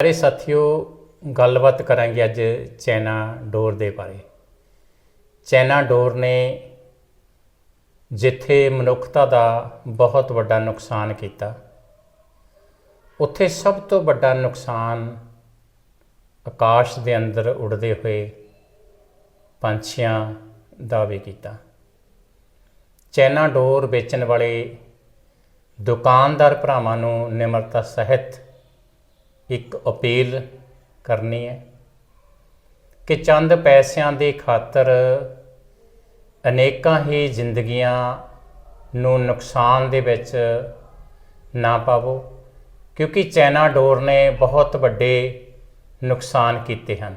ਸਾਰੇ ਸਾਥੀਓ, ਗੱਲਬਾਤ ਕਰਾਂਗੇ ਅੱਜ ਚਾਈਨਾ ਡੋਰ ਦੇ ਬਾਰੇ। ਚਾਈਨਾ ਡੋਰ ਨੇ ਜਿੱਥੇ ਮਨੁੱਖਤਾ ਦਾ ਬਹੁਤ ਵੱਡਾ ਨੁਕਸਾਨ ਕੀਤਾ, ਉੱਥੇ ਸਭ ਤੋਂ ਵੱਡਾ ਨੁਕਸਾਨ ਆਕਾਸ਼ ਦੇ ਅੰਦਰ ਉੱਡਦੇ ਹੋਏ ਪੰਛੀਆਂ ਦਾ ਵੀ ਕੀਤਾ। ਚਾਈਨਾ ਡੋਰ ਵੇਚਣ ਵਾਲੇ ਦੁਕਾਨਦਾਰ ਭਰਾਵਾਂ ਨੂੰ ਨਿਮਰਤਾ ਸਹਿਤ ਇੱਕ ਅਪੀਲ ਕਰਨੀ ਹੈ ਕਿ ਚੰਦ ਪੈਸਿਆਂ ਦੀ ਖਾਤਰ ਅਨੇਕਾਂ ਹੀ ਜ਼ਿੰਦਗੀਆਂ ਨੂੰ ਨੁਕਸਾਨ ਦੇ ਵਿੱਚ ਨਾ ਪਾਵੋ, ਕਿਉਂਕਿ ਚਾਈਨਾ ਡੋਰ ਨੇ ਬਹੁਤ ਵੱਡੇ ਨੁਕਸਾਨ ਕੀਤੇ ਹਨ।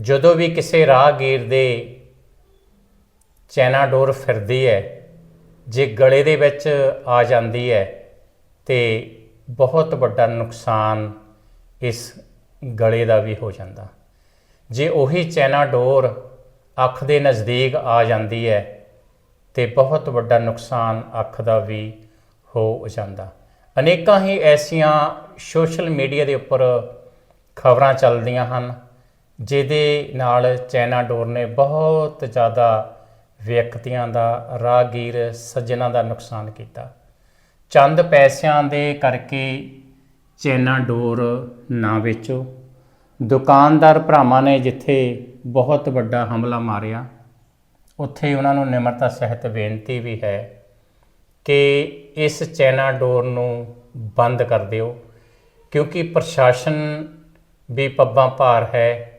ਜਦੋਂ ਵੀ ਕਿਸੇ ਰਾਹਗੀਰ ਦੇ ਚਾਈਨਾ ਡੋਰ ਫਿਰਦੀ ਹੈ, ਜੇ ਗਲੇ ਦੇ ਵਿੱਚ ਆ ਜਾਂਦੀ ਹੈ, ਤੇ ਬਹੁਤ ਵੱਡਾ ਨੁਕਸਾਨ ਇਸ ਗਲੇ ਦਾ ਵੀ ਹੋ ਜਾਂਦਾ। ਜੇ ਉਹੀ ਚਾਈਨਾ ਡੋਰ ਅੱਖ ਦੇ ਨਜ਼ਦੀਕ ਆ ਜਾਂਦੀ ਹੈ, ਤੇ ਬਹੁਤ ਵੱਡਾ ਨੁਕਸਾਨ ਅੱਖ ਦਾ ਵੀ ਹੋ ਜਾਂਦਾ। ਅਨੇਕਾਂ ਹੀ ਐਸੀਆਂ ਸੋਸ਼ਲ ਮੀਡੀਆ ਦੇ ਉੱਪਰ ਖਬਰਾਂ ਚੱਲਦੀਆਂ ਹਨ, ਜਿਹਦੇ ਨਾਲ ਚਾਈਨਾ ਡੋਰ ਨੇ ਬਹੁਤ ਜ਼ਿਆਦਾ ਵਿਅਕਤੀਆਂ ਦਾ, ਰਾਹਗੀਰ ਸੱਜਣਾ ਦਾ ਨੁਕਸਾਨ ਕੀਤਾ। ਚੰਦ ਪੈਸਿਆਂ ਦੇ ਕਰਕੇ ਚਾਈਨਾ ਡੋਰ ਨਾ ਵੇਚੋ। ਦੁਕਾਨਦਾਰ ਭਰਾਵਾਂ ਨੇ ਜਿੱਥੇ ਬਹੁਤ ਵੱਡਾ ਹਮਲਾ ਮਾਰਿਆ, ਉੱਥੇ ਉਹਨਾਂ ਨੂੰ ਨਿਮਰਤਾ ਸਹਿਤ ਬੇਨਤੀ ਵੀ ਹੈ ਕਿ ਇਸ ਚਾਈਨਾ ਡੋਰ ਨੂੰ ਬੰਦ ਕਰ ਦਿਓ, ਕਿਉਂਕਿ ਪ੍ਰਸ਼ਾਸਨ ਵੀ ਪੱਬਾਂ ਭਾਰ ਹੈ।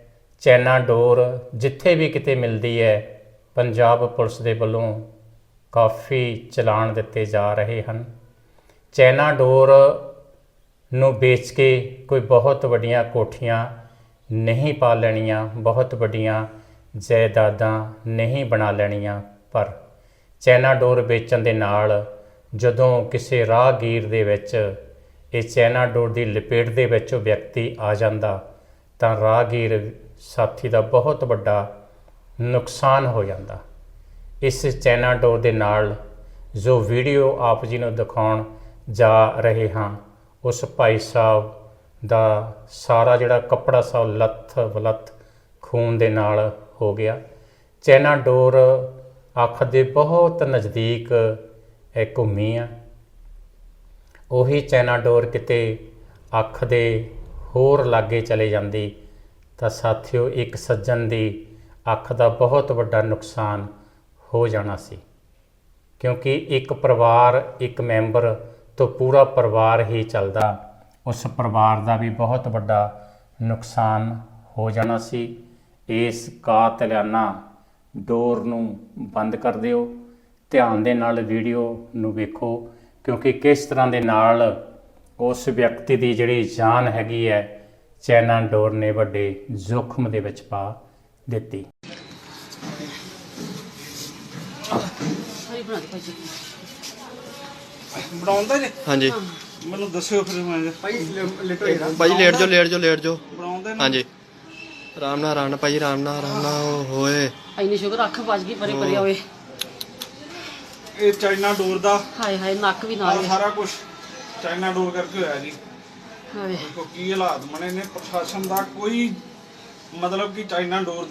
ਚਾਈਨਾ ਡੋਰ ਜਿੱਥੇ ਵੀ ਕਿਤੇ ਮਿਲਦੀ ਹੈ, ਪੰਜਾਬ ਪੁਲਿਸ ਦੇ ਵੱਲੋਂ ਕਾਫੀ ਚਲਾਨ ਦਿੱਤੇ ਜਾ ਰਹੇ ਹਨ। ਚਾਈਨਾ ਡੋਰ ਨੂੰ ਵੇਚ ਕੇ ਕੋਈ ਬਹੁਤ ਵੱਡੀਆਂ ਕੋਠੀਆਂ ਨਹੀਂ ਪਾ ਲੈਣੀਆਂ, ਬਹੁਤ ਵੱਡੀਆਂ ਜਾਇਦਾਦਾਂ ਨਹੀਂ ਬਣਾ ਲੈਣੀਆਂ। ਪਰ ਚਾਈਨਾ ਡੋਰ ਵੇਚਣ ਦੇ ਨਾਲ ਜਦੋਂ ਕਿਸੇ ਰਾਹਗੀਰ ਦੇ ਵਿੱਚ ਇਹ ਚਾਈਨਾ ਡੋਰ ਦੀ ਲਪੇਟ ਦੇ ਵਿੱਚ ਉਹ ਵਿਅਕਤੀ ਆ ਜਾਂਦਾ, ਤਾਂ ਰਾਹਗੀਰ ਸਾਥੀ ਦਾ ਬਹੁਤ ਵੱਡਾ ਨੁਕਸਾਨ ਹੋ ਜਾਂਦਾ। ਇਸ ਚਾਈਨਾ ਡੋਰ ਦੇ ਨਾਲ ਜੋ ਵੀਡੀਓ ਆਪ ਜੀ ਨੂੰ ਦਿਖਾਉਣ ਜਾ ਰਹੇ ਹਾਂ ਉਸ ਭਾਈ ਸਾਹਿਬ ਦਾ ਸਾਰਾ ਜਿਹੜਾ ਕੱਪੜਾ ਸਭ ਲੱਥ ਬਲੱਥ ਖੂਨ ਦੇ ਨਾਲ ਹੋ ਗਿਆ। ਚਾਈਨਾ ਡੋਰ ਅੱਖ ਦੇ ਬਹੁਤ ਨਜ਼ਦੀਕ ਇਹ ਘੁੰਮੀ ਆ। ਉਹੀ ਚਾਈਨਾ ਡੋਰ ਕਿਤੇ ਅੱਖ ਦੇ ਹੋਰ ਲਾਗੇ ਚਲੇ ਜਾਂਦੀ। ਤਾਂ ਸਾਥਿਓ, ਇੱਕ ਸੱਜਣ ਦੀ ਅੱਖ ਦਾ ਬਹੁਤ ਵੱਡਾ ਨੁਕਸਾਨ ਹੋ ਜਾਣਾ ਸੀ। ਕਿਉਂਕਿ ਇੱਕ ਪਰਿਵਾਰ, ਇੱਕ ਮੈਂਬਰ ਤੋਂ ਪੂਰਾ ਪਰਿਵਾਰ ਹੀ ਚੱਲਦਾ, ਉਸ ਪਰਿਵਾਰ ਦਾ ਵੀ ਬਹੁਤ ਵੱਡਾ ਨੁਕਸਾਨ ਹੋ ਜਾਣਾ ਸੀ। ਇਸ ਕਾਤਲਾਨਾ ਡੋਰ ਨੂੰ ਬੰਦ ਕਰ ਦਿਓ, ਧਿਆਨ ਦੇ ਨਾਲ ਵੀਡੀਓ ਨੂੰ ਵੇਖੋ, ਕਿਉਂਕਿ ਕਿਸ ਤਰ੍ਹਾਂ ਦੇ ਨਾਲ ਉਸ ਵਿਅਕਤੀ ਦੀ ਜਿਹੜੀ ਜਾਨ ਹੈਗੀ ਹੈ, ਚੈਨਾ ਡੋਰ ਨੇ ਵੱਡੇ ਜ਼ੋਖਮ ਦੇ ਵਿੱਚ ਪਾ ਦਿੱਤੀ। ਸਾਰੀ ਬਣਾ ਦੇ ਭਾਈ ਬਣਾਉਂਦਾ ਜੀ? ਹਾਂਜੀ। ਮੈਨੂੰ ਦੱਸਿਓ ਫਿਰ ਮੈਂ ਭਾਜੀ ਲੇਟ ਜਾਓ ਲੇਟ ਜਾਓ ਲੇਟ ਜਾਓ। ਬਣਾਉਂਦੇ ਨੇ ਹਾਂਜੀ। ਆਰਾਮ ਨਾਲ ਆਰਾਮ ਨਾਲ ਭਾਜੀ ਆਰਾਮ ਨਾਲ ਆਰਾਮ ਨਾਲ ਓ ਹੋਏ। ਇੰਨੀ ਸ਼ੁਕਰ ਅੱਖ ਵੱਜ ਗਈ ਪਰੇ ਪਰੇ ਹੋਏ ਇਹ। ਚਾਈਨਾ ਡੋਰ ਦਾ। ਹਾਏ ਹਾਏ ਨੱਕ ਵੀ ਨਾਲ ਹੈ। ਸਾਰਾ ਕੁਝ ਚਾਈਨਾ ਡੋਰ ਕਰਕੇ ਹੋਇਆ ਜੀ। ਹਾਏ। ਦੇਖੋ ਕੀ ਹਾਲਾਤ ਬਣੇ ਨੇ। ਪ੍ਰਸ਼ਾਸਨ ਦਾ ਕੋਈ ਮਤਲਬ ਕਿ ਚਾਈਨਾ ਡੋਰ ਦੇ